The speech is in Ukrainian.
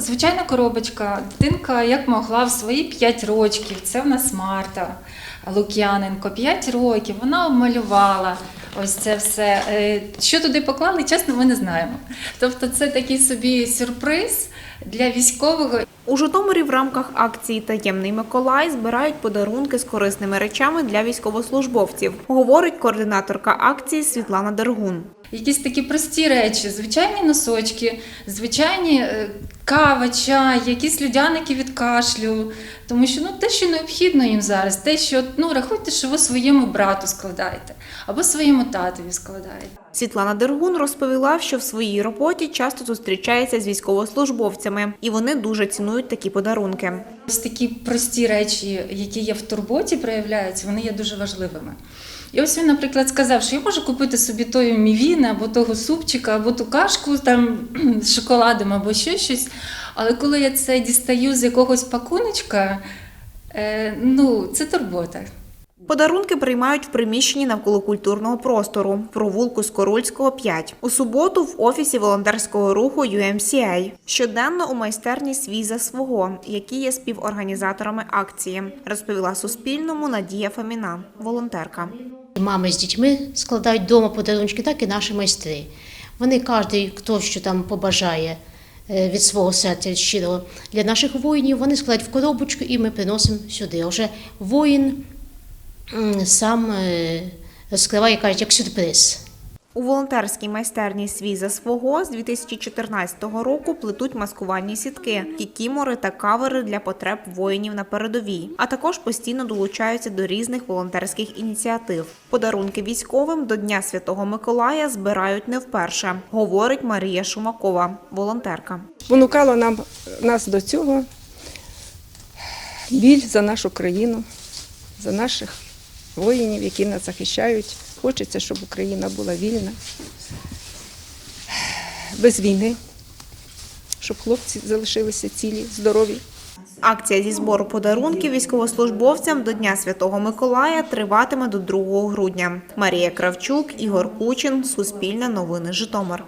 звичайна коробочка. Дитинка як могла в свої 5 років. Це в нас Марта Лук'яненко, 5 років. Вона обмалювала ось це все. Е, Що туди поклали, чесно, ми не знаємо. Тобто, це такий собі сюрприз для військового. У Житомирі в рамках акції Таємний Миколай збирають подарунки з корисними речами для військовослужбовців, говорить координаторка акції Світлана Дергун. Якісь такі прості речі, звичайні носочки, звичайні е, кава, чай, якісь людяники від кашлю. Тому що ну, те, що необхідно їм зараз, те, що ну, рахуйте, що ви своєму брату складаєте або своєму татові складаєте. Світлана Дергун розповіла, що в своїй роботі часто зустрічається з військовослужбовцями, і вони дуже цінують такі подарунки. Ось такі прості речі, які є в турботі, проявляються, вони є дуже важливими. І ось він, наприклад, сказав, що я можу купити собі той мівін, або того супчика, або ту кашку там з шоколадом, або ще щось. Але коли я це дістаю з якогось пакуночка, е, ну, це турбота. Подарунки приймають в приміщенні навколо культурного простору провулку Скорольського 5. У суботу в офісі волонтерського руху UMCA. Щоденно у майстерні свій за свого, які є співорганізаторами акції, розповіла Суспільному Надія Фоміна, волонтерка. Мами з дітьми складають вдома подарунки, так і наші майстри. Вони кожен, хто що там побажає е, від свого серця щиро для наших воїнів, вони складають в коробочку і ми приносимо сюди. А Вже воїн сам е, розкриває, кажуть, як сюрприз. У волонтерській майстерні свій за свого з 2014 року плетуть маскувальні сітки, кікімори та кавери для потреб воїнів на передовій, а також постійно долучаються до різних волонтерських ініціатив. Подарунки військовим до Дня Святого Миколая збирають не вперше, говорить Марія Шумакова, волонтерка. спонукало нам, нас до цього біль за нашу країну, за наших воїнів, які нас захищають. Хочеться, щоб Україна була вільна, без війни, щоб хлопці залишилися цілі, здорові. Акція зі збору подарунків військовослужбовцям до Дня Святого Миколая триватиме до 2 грудня. Марія Кравчук, Ігор Кучин, Суспільне новини, Житомир.